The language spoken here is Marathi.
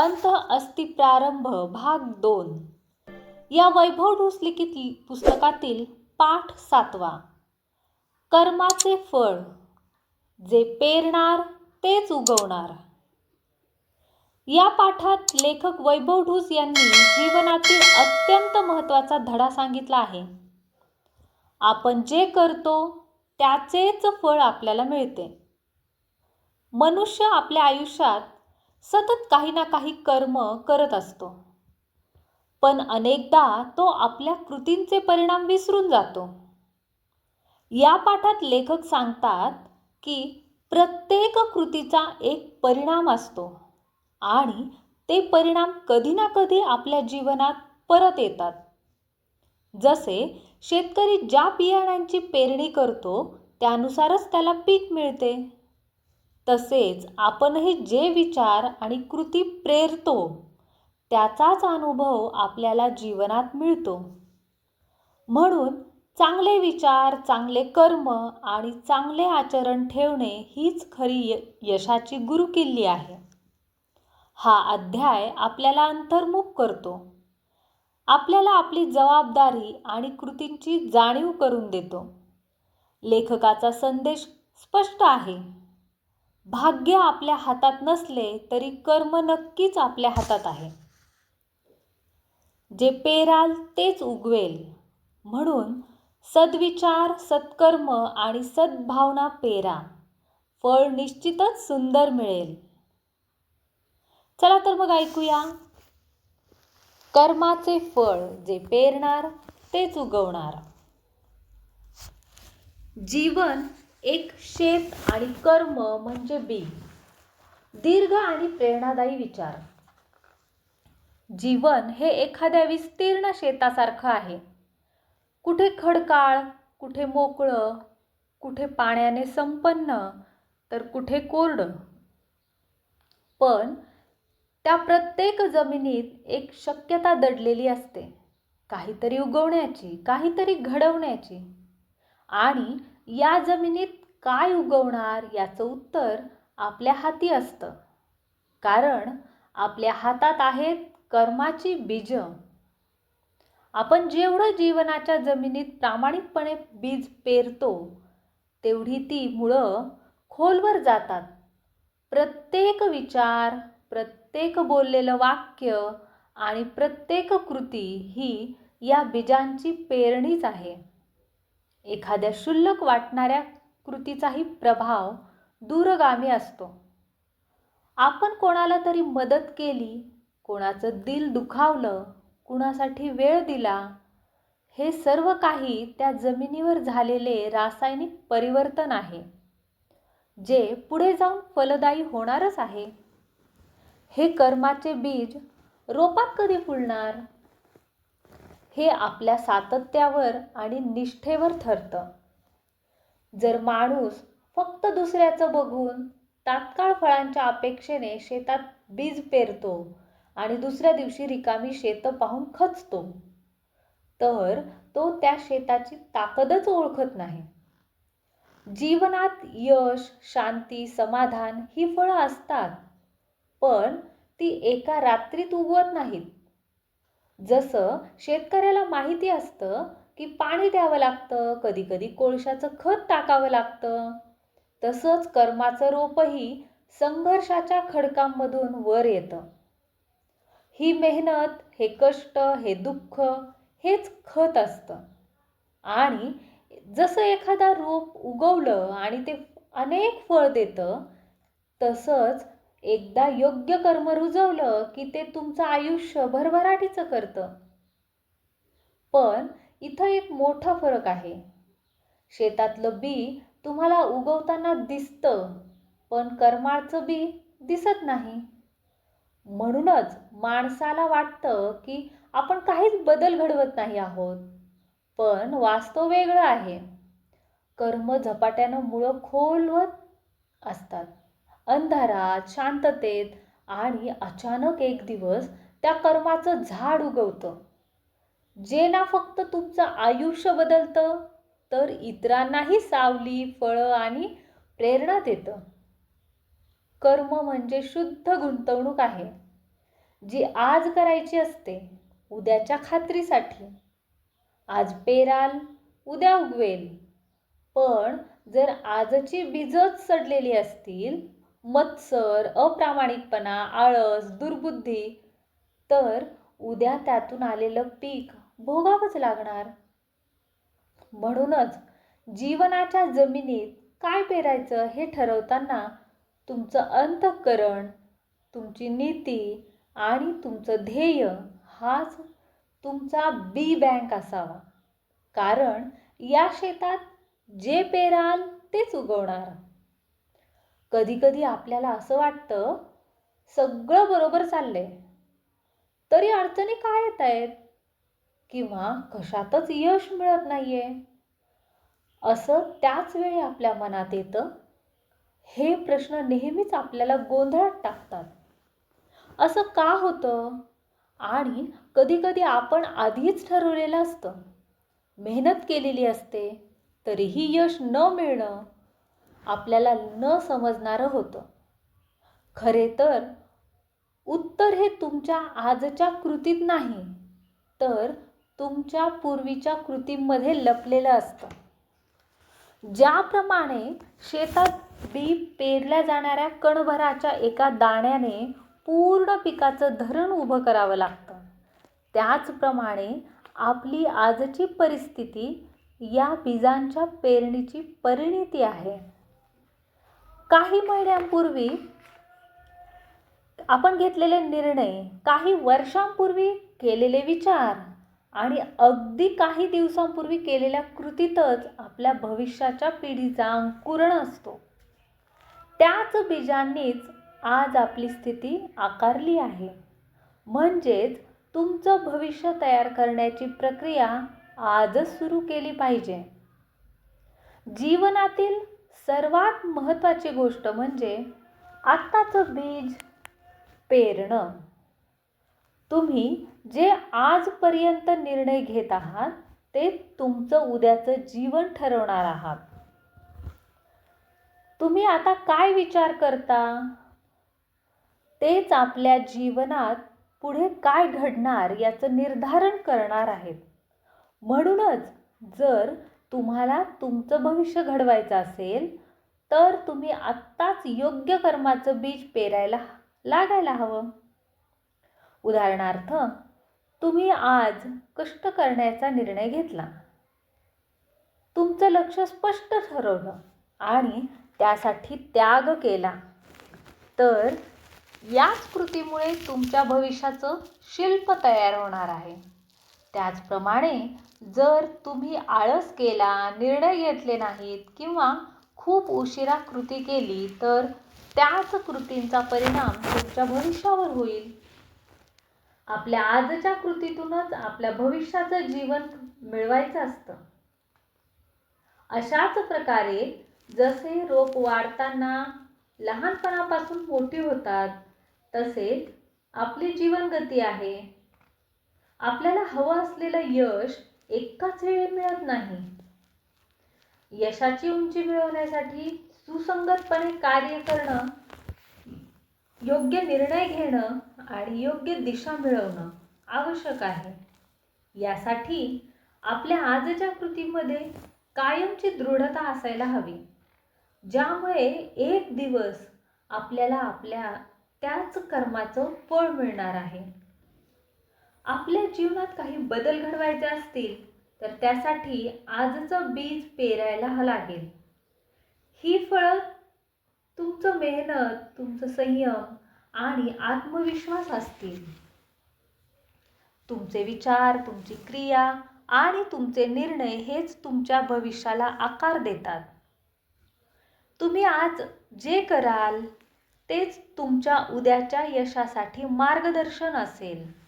अंत अस्ति प्रारंभ भाग दोन. या वैभव ढोस लिखित पुस्तकातील पाठ सातवा. कर्माचे फळ. जे पेरणार तेच उगवणार. या पाठात लेखक वैभव ढूस यांनी जीवनातील अत्यंत महत्त्वाचा धडा सांगितला आहे. आपण जे करतो त्याचेच फळ आपल्याला मिळते. मनुष्य आपल्या आयुष्यात सतत काही ना काही कर्म करत असतो. पण अनेकदा तो आपल्या कृतींचे परिणाम विसरून जातो. या पाठात लेखक सांगतात की प्रत्येक कृतीचा एक परिणाम असतो आणि ते परिणाम कधी ना कधी आपल्या जीवनात परत येतात. जसे शेतकरी ज्या बियाण्यांची पेरणी करतो त्यानुसारच त्याला पीक मिळते. तसेच आपणही जे विचार आणि कृती प्रेरतो त्याचाच अनुभव आपल्याला जीवनात मिळतो. म्हणून चांगले विचार चांगले कर्म आणि चांगले आचरण ठेवणे हीच खरी य यशाची गुरुकिल्ली आहे. हा अध्याय आपल्याला अंतर्मुख करतो. आपल्याला आपली जबाबदारी आणि कृतींची जाणीव करून देतो. लेखकाचा संदेश स्पष्ट आहे. भाग्य आपल्या हातात नसले तरी कर्म नक्कीच आपल्या हातात आहे. जे पेराल तेच उगवेल. म्हणून सद्विचार सत्कर्म आणि सद्भावना पेरा. फळ निश्चितच सुंदर मिळेल. चला तर मग ऐकूया. कर्माचे फळ जे पेरणार तेच उगवणार. जीवन एक शेत आणि कर्म म्हणजे बी. दीर्घ आणि प्रेरणादायी विचार. जीवन हे एखाद्या विस्तीर्ण शेतासारखं आहे. कुठे खडकाळ कुठे मोकळं कुठे पाण्याने संपन्न तर कुठे कोरडं. पण त्या प्रत्येक जमिनीत एक शक्यता दडलेली असते. काहीतरी उगवण्याची काहीतरी घडवण्याची. आणि या जमिनीत काय उगवणार याचं उत्तर आपल्या हाती असतं. कारण आपल्या हातात आहेत कर्माची बीज. आपण जेवढं जीवनाच्या जमिनीत प्रामाणिकपणे बीज पेरतो तेवढी ती मुळं खोलवर जातात. प्रत्येक विचार प्रत्येक बोललेलं वाक्य आणि प्रत्येक कृती ही या बीजांची पेरणीच आहे. एखाद्या क्षुल्लक वाटणाऱ्या कृतीचाही प्रभाव दूरगामी असतो. आपण कोणाला तरी मदत केली कोणाचं दिल दुखावलं कुणासाठी वेळ दिला हे सर्व काही त्या जमिनीवर झालेले रासायनिक परिवर्तन आहे जे पुढे जाऊन फलदायी होणारच आहे. हे कर्माचे बीज रोपात कधी फुलणार? हे आपल्या सातत्यावर आणि निष्ठेवर ठरतं. जर माणूस फक्त दुसऱ्याचं बघून तात्काळ फळांच्या अपेक्षेने शेतात बीज पेरतो आणि दुसऱ्या दिवशी रिकामी शेतं पाहून खचतो तर तो त्या शेताची ताकदच ओळखत नाही. जीवनात यश शांती समाधान ही फळं असतात पण ती एका रात्रीत उगवत नाहीत. जसं शेतकऱ्याला माहिती असतं की पाणी द्यावं लागतं कधी कधी कोळशाचं खत टाकावं लागतं. तसंच कर्माचं रोपही संघर्षाच्या खडकांमधून वर येतं. ही मेहनत हे कष्ट हे दुःख हेच खत असतं. आणि जसं एखादा रोप उगवलं आणि ते अनेक फळ देतं तसंच एकदा योग्य कर्म रुजवलं की ते तुमचं आयुष्य भरभराटीचं करतं. पण इथं एक मोठा फरक आहे. शेतातलं बी तुम्हाला उगवताना दिसतं पण कर्माचं बी दिसत नाही. म्हणूनच माणसाला वाटतं की आपण काहीच बदल घडवत नाही आहोत पण वास्तव वेगळं आहे. कर्म झपाट्यानं मुळं खोलवत असतात. अंधारात शांततेत आणि अचानक एक दिवस त्या कर्माचं झाड उगवतं. जे ना फक्त तुमचं आयुष्य बदलतं तर इतरांनाही सावली फळं आणि प्रेरणा देतं. कर्म म्हणजे शुद्ध गुंतवणूक आहे. जी आज करायची असते उद्याच्या खात्रीसाठी. आज पेराल उद्या उगवेल. पण जर आजची बीजच सडलेली असतील मत्सर अप्रामाणिकपणा आळस दुर्बुद्धी तर उद्या त्यातून आलेलं पीक भोगावंच लागणार. म्हणूनच जीवनाच्या जमिनीत काय पेरायचं हे ठरवताना तुमचं अंतःकरण तुमची नीती आणि तुमचं ध्येय हाच तुमचा बी बँक असावा. कारण या शेतात जे पेराल तेच उगवणार. कधीकधी आपल्याला असं वाटतं सगळं बरोबर चाललंय. तरी अडचणी काय येत आहेत किंवा कशातच यश मिळत नाही आहे असं त्याच वेळी आपल्या मनात येतं हे प्रश्न नेहमीच आपल्याला गोंधळात टाकतात. असं का होतं? आणि कधीकधी आपण आधीच ठरवलेलं असतं. मेहनत केलेली असते तरीही यश न मिळणं आपल्याला न समजणारं होतं. खरे तर उत्तर हे तुमच्या आजच्या कृतीत नाही तर तुमच्या पूर्वीच्या कृतींमध्ये लपलेलं असतं. ज्याप्रमाणे शेतात बी पेरल्या जाणाऱ्या कणभराच्या एका दाण्याने पूर्ण पिकाचं धरण उभं करावं लागतं. त्याचप्रमाणे आपली आजची परिस्थिती या बीजांच्या पेरणीची परिणिती आहे. काही महिन्यांपूर्वी आपण घेतलेले निर्णय काही वर्षांपूर्वी केलेले विचार आणि अगदी काही दिवसांपूर्वी केलेल्या कृतीतच आपल्या भविष्याच्या पिढीचा अंकुरण असतो. त्याच बीजांनीच आज आपली स्थिती आकारली आहे. म्हणजेच तुमचं भविष्य तयार करण्याची प्रक्रिया आजच सुरू केली पाहिजे. जीवनातील सर्वात महत्त्वाची गोष्ट म्हणजे आत्ताचं बीज पेरणं. तुम्ही जे आजपर्यंत निर्णय घेत आहात ते तुमचं उद्याचं जीवन ठरवणार आहात. तुम्ही आता काय विचार करता? तेच आपल्या जीवनात पुढे काय घडणार याचं निर्धारण करणार आहेत. म्हणूनच जर तुम्हाला तुमचं भविष्य घडवायचं असेल तर तुम्ही आत्ताच योग्य कर्माचं बीज पेरायला लागायला हवं. उदाहरणार्थ तुम्ही आज कष्ट करण्याचा निर्णय घेतला. तुमचं लक्ष स्पष्ट ठरवलं आणि त्यासाठी त्याग केला. तर याच कृतीमुळे तुमच्या भविष्याचं शिल्प तयार होणार आहे. त्याचप्रमाणे जर तुम्ही आळस केला निर्णय घेतले नाहीत किंवा खूप उशिरा कृती केली तर त्याच कृतींचा परिणाम तुमच्या भविष्यावर होईल. आपल्या आजच्या कृतीतूनच आपल्या भविष्याचं जीवन मिळवायचं असतं. अशाच प्रकारे जसे रोप वाढताना लहानपणापासून मोठी होतात तसेच आपली जीवनगती आहे. आपल्याला हवं असलेलं यश एकाच वेळी मिळत नाही. यशाची उंची मिळवण्यासाठी सुसंगतपणे कार्य करणं योग्य निर्णय घेणं आणि योग्य दिशा मिळवणं आवश्यक आहे. यासाठी आपल्या आजच्या कृतीमध्ये कायमची दृढता असायला हवी ज्यामुळे एक दिवस आपल्याला आपल्या त्याच कर्माचं फळ मिळणार आहे. आपल्या जीवनात काही बदल घडवायचे असतील तर त्यासाठी आजचं बीज पेरायला लागेल. ही फळं तुमचं मेहनत तुमचं संयम आणि आत्मविश्वास असतील. तुमचे विचार तुमची क्रिया आणि तुमचे निर्णय हेच तुमच्या भविष्याला आकार देतात. तुम्ही आज जे कराल तेच तुमच्या उद्याच्या यशासाठी मार्गदर्शन असेल.